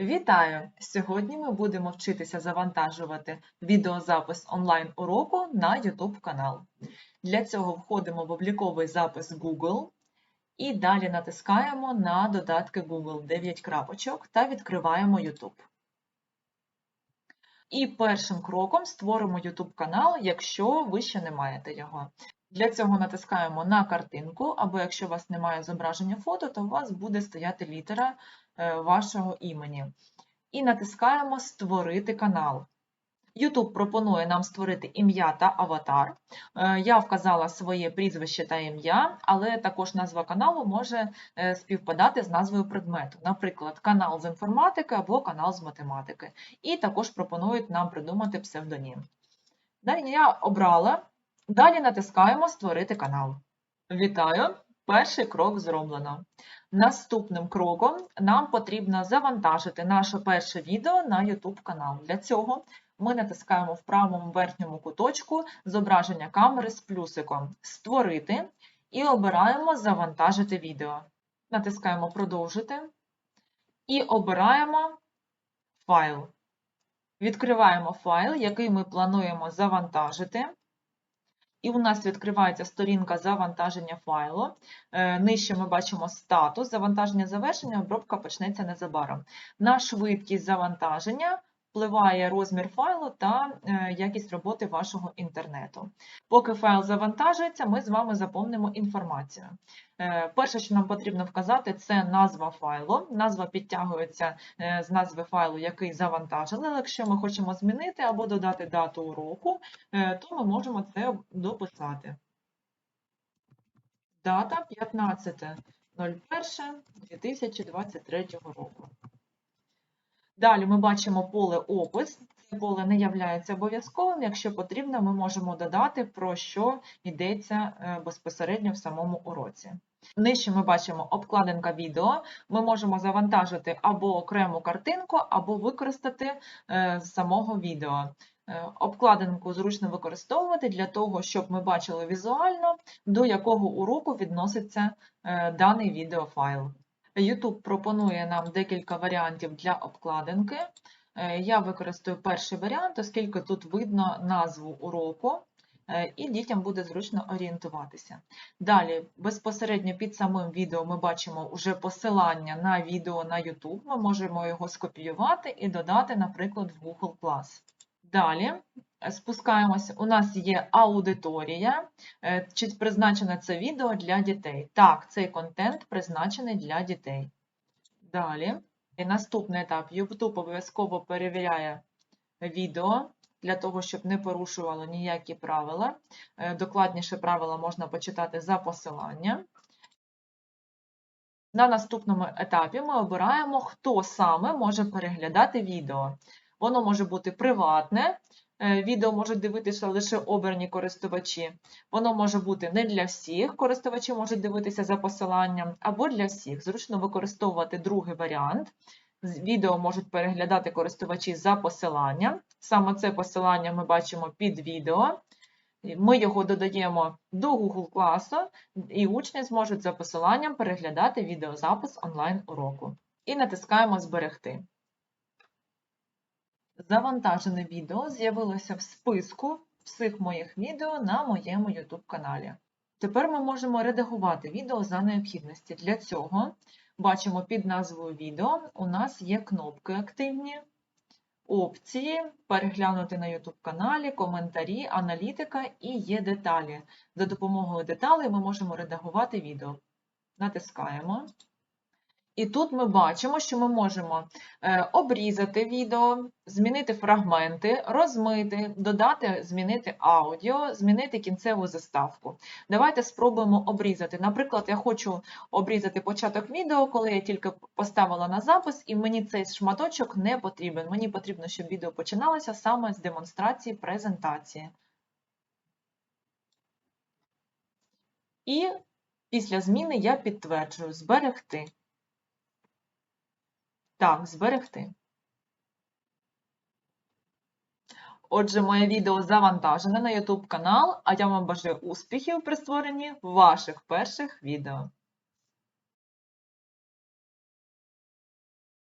Вітаю! Сьогодні ми будемо вчитися завантажувати відеозапис онлайн-уроку на YouTube канал. Для цього входимо в обліковий запис Google і далі натискаємо на додатки Google 9 крапочок та відкриваємо YouTube. І першим кроком створимо YouTube канал, якщо ви ще не маєте його. Для цього натискаємо на картинку, або якщо у вас немає зображення фото, то у вас буде стояти літера е, вашого імені. І натискаємо Створити канал. YouTube пропонує нам створити ім'я та аватар. Е, Я вказала своє прізвище та ім'я, але також назва каналу може е, співпадати з назвою предмету, наприклад, канал з інформатики або канал з математики. І також пропонують нам придумати псевдонім. Далі я обрала. Далі натискаємо Створити канал. Вітаю! Перший крок зроблено. Наступним кроком нам потрібно завантажити наше перше відео на YouTube канал. Для цього ми натискаємо в правому верхньому куточку зображення камери з плюсиком Створити і обираємо Завантажити відео. Натискаємо Продовжити і обираємо файл. Відкриваємо файл, який ми плануємо завантажити. І у нас відкривається сторінка завантаження файлу. Е, Нижче ми бачимо статус, завантаження завершення, обробка почнеться незабаром. На швидкість завантаження впливає розмір файлу та е, якість роботи вашого інтернету. Поки файл завантажується, ми з вами заповнимо інформацію. Е, Перше, що нам потрібно вказати, це назва файлу. Назва підтягується е, з назви файлу, який завантажили. Якщо ми хочемо змінити або додати дату уроку, то ми можемо це дописати. Дата 15.01.2023 року. Далі ми бачимо поле опис. Це поле не є обов'язковим. Якщо потрібно, ми можемо додати, про що йдеться е, безпосередньо в самому уроці. Нижче ми бачимо обкладинка відео. Ми можемо завантажити або окрему картинку, або використати е, з самого відео. Е, Обкладинку зручно використовувати для того, щоб ми бачили візуально, до якого уроку відноситься даний відеофайл. YouTube пропонує нам декілька варіантів для обкладинки. Е, Я використаю перший варіант, оскільки тут видно назву уроку, е, і дітям буде зручно орієнтуватися. Далі, безпосередньо під самим відео ми бачимо вже посилання на відео на YouTube. Ми можемо його скопіювати і додати, наприклад, в Google Class. Далі спускаємося. У нас є аудиторія. Е, Чи призначене це відео для дітей? Так, цей контент призначений для дітей. Далі. І наступний етап. YouTube обов'язково перевіряє відео для того, щоб не порушувало ніякі правила. Е, Докладніше правила можна почитати за посиланням. На наступному етапі ми обираємо, хто саме може переглядати відео. Воно може бути приватне, відео можуть дивитися лише обрані користувачі. Воно може бути не для всіх, користувачі можуть дивитися за посиланням, або для всіх. Зручно використовувати другий варіант. Відео можуть переглядати користувачі за посиланням. Саме це посилання ми бачимо під відео. Ми його додаємо до Google класу, і учні зможуть за посиланням переглядати відеозапис онлайн-уроку. І натискаємо Зберегти. Завантажене відео з'явилося в списку всіх моїх відео на моєму YouTube каналі. Тепер ми можемо редагувати відео за необхідності. Для цього бачимо під назвою відео у нас є кнопки активні, опції, переглянути на YouTube каналі, коментарі, аналітика і є деталі. За допомогою деталей ми можемо редагувати відео. Натискаємо. І тут ми бачимо, що ми можемо е, обрізати відео, змінити фрагменти, розмити, додати, змінити аудіо, змінити кінцеву заставку. Давайте спробуємо обрізати. Наприклад, я хочу обрізати початок відео, коли я тільки поставила на запис, і мені цей шматочок не потрібен. Мені потрібно, щоб відео починалося саме з демонстрації презентації. І після зміни я підтверджую зберегти. Так, зберегти. Отже, моє відео завантажене на YouTube канал, а я вам бажаю успіхів при створенні ваших перших відео.